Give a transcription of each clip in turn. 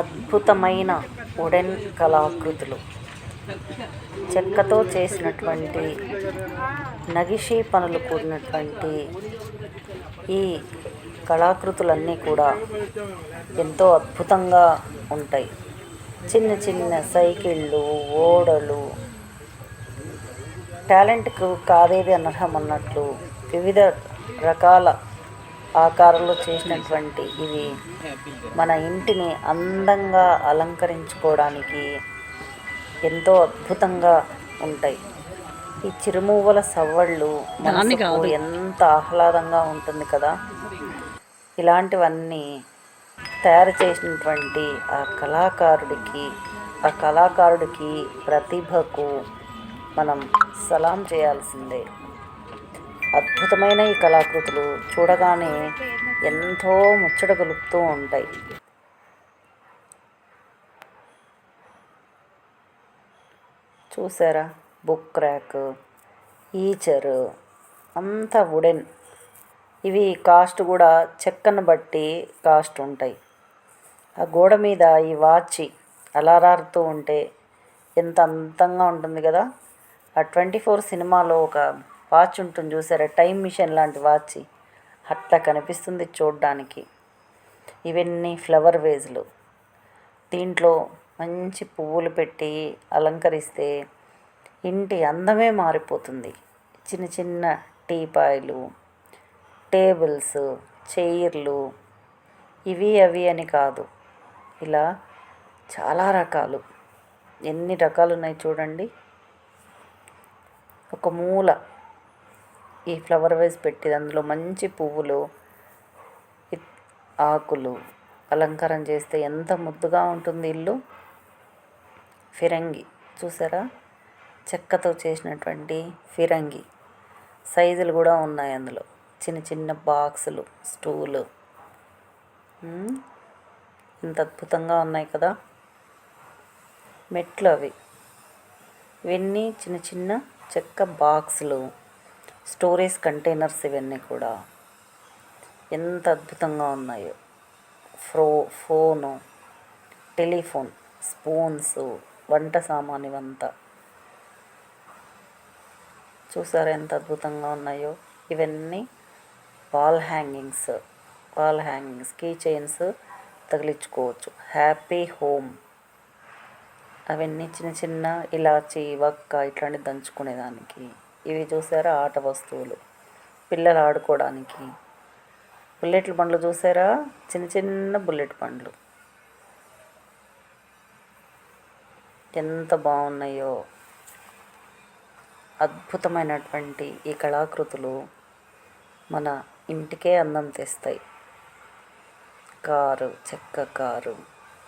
అద్భుతమైన వుడెన్ కళాకృతులు. చెక్కతో చేసినటువంటి నగిషీ పనులు కూడినటువంటి ఈ కళాకృతులన్నీ కూడా ఎంతో అద్భుతంగా ఉంటాయి. చిన్న చిన్న సైకిళ్ళు ఓడలు టాలెంట్కు కాదేది అనర్హం అన్నట్లు వివిధ రకాల ఆకారంలో చేసినటువంటి ఇవి మన ఇంటిని అందంగా అలంకరించుకోవడానికి ఎంతో అద్భుతంగా ఉంటాయి. ఈ చిరుమూవల సవ్వళ్ళు మనసుకు ఎంత ఆహ్లాదంగా ఉంటుంది కదా. ఇలాంటివన్నీ తయారు చేసినటువంటి ఆ కళాకారుడికి ఆ కళాకారుడికి ప్రతిభకు మనం సలాం చేయాల్సిందే. అద్భుతమైన ఈ కళాకృతులు చూడగానే ఎంతో ముచ్చట కలుపుతూ ఉంటాయి. చూసారా? బుక్ క్రాక్ ఈచరు అంతా వుడెన్. ఇవి కాస్ట్ కూడా చెక్కను బట్టి కాస్ట్ ఉంటాయి. ఆ గోడ మీద ఈ వాచి అలారారుతూ ఉంటే ఎంత అందంగా ఉంటుంది కదా? ఆ ట్వంటీ ఫోర్ సినిమాలో ఒక వాచ్ ఉంటుంది చూసారా? టైం మిషన్ లాంటి వాచ్. అట్లా కనిపిస్తుంది చూడ్డానికి. ఇవన్నీ ఫ్లవర్ వేజ్లు. దీంట్లో మంచి పువ్వులు పెట్టి అలంకరిస్తే ఇంటి అందమే మారిపోతుంది. చిన్న చిన్న టీపాయలు టేబుల్స్ చైర్లు. ఇవి అవి అని కాదు. ఇలా చాలా రకాలు. ఎన్ని రకాలు ఉన్నాయి చూడండి. ఒక మూల. ఈ ఫ్లవర్ వేస్ పెట్టి అందులో మంచి పువ్వులు ఆకులు అలంకారం చేస్తే ఎంత ముద్దుగా ఉంటుంది ఇల్లు. ఫిరంగి చూసారా? చెక్కతో చేసినటువంటి ఫిరంగి. సైజులు కూడా ఉన్నాయి అందులో. చిన్న చిన్న బాక్సులు స్టూలు. ఇంత అద్భుతంగా ఉన్నాయి కదా? మెట్లు అవి. ఇవన్నీ చిన్న చిన్న చెక్క బాక్సులు. స్టోరేజ్ కంటైనర్స్ ఇవన్నీ కూడా ఎంత అద్భుతంగా ఉన్నాయో. ఫ్రో ఫోను టెలిఫోన్ స్పూన్స్ వంట సామాన్ ఇవంతా. చూసారా ఎంత అద్భుతంగా ఉన్నాయో. ఇవన్నీ wall hangings wall hangings key chains తగిలించుకోవచ్చు. Happy home. అవన్నీ చిన్న చిన్న ఇలాచి వక్క ఇట్లాంటివి దంచుకునేదానికి. ఇవి చూసారా ఆట వస్తువులు. పిల్లలు ఆడుకోవడానికి. బుల్లెట్ల బండ్లు చూసారా? చిన్న చిన్న బుల్లెట్ బండ్లు. ఎంత బాగున్నాయో. అద్భుతమైనటువంటి ఈ కళాకృతులు మన ఇంటికే అందం తెస్తాయి. కారు చెక్క car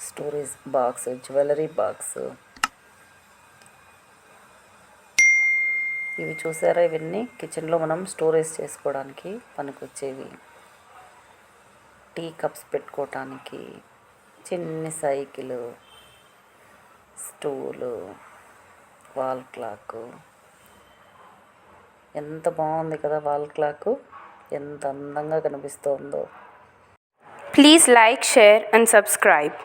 storage box jewellery box ఇవి చూసారా? ఇవన్నీ కిచెన్లో మనం స్టోరేజ్ చేసుకోవడానికి పనికొచ్చేవి. టీ కప్స్ పెట్టుకోవటానికి చిన్ని సైకిల్ స్టూలు వాల్ క్లాక్ ఎంత బాగుంది కదా వాల్ క్లాక్ ఎంత అందంగా కనిపిస్తోందో. Please like share and subscribe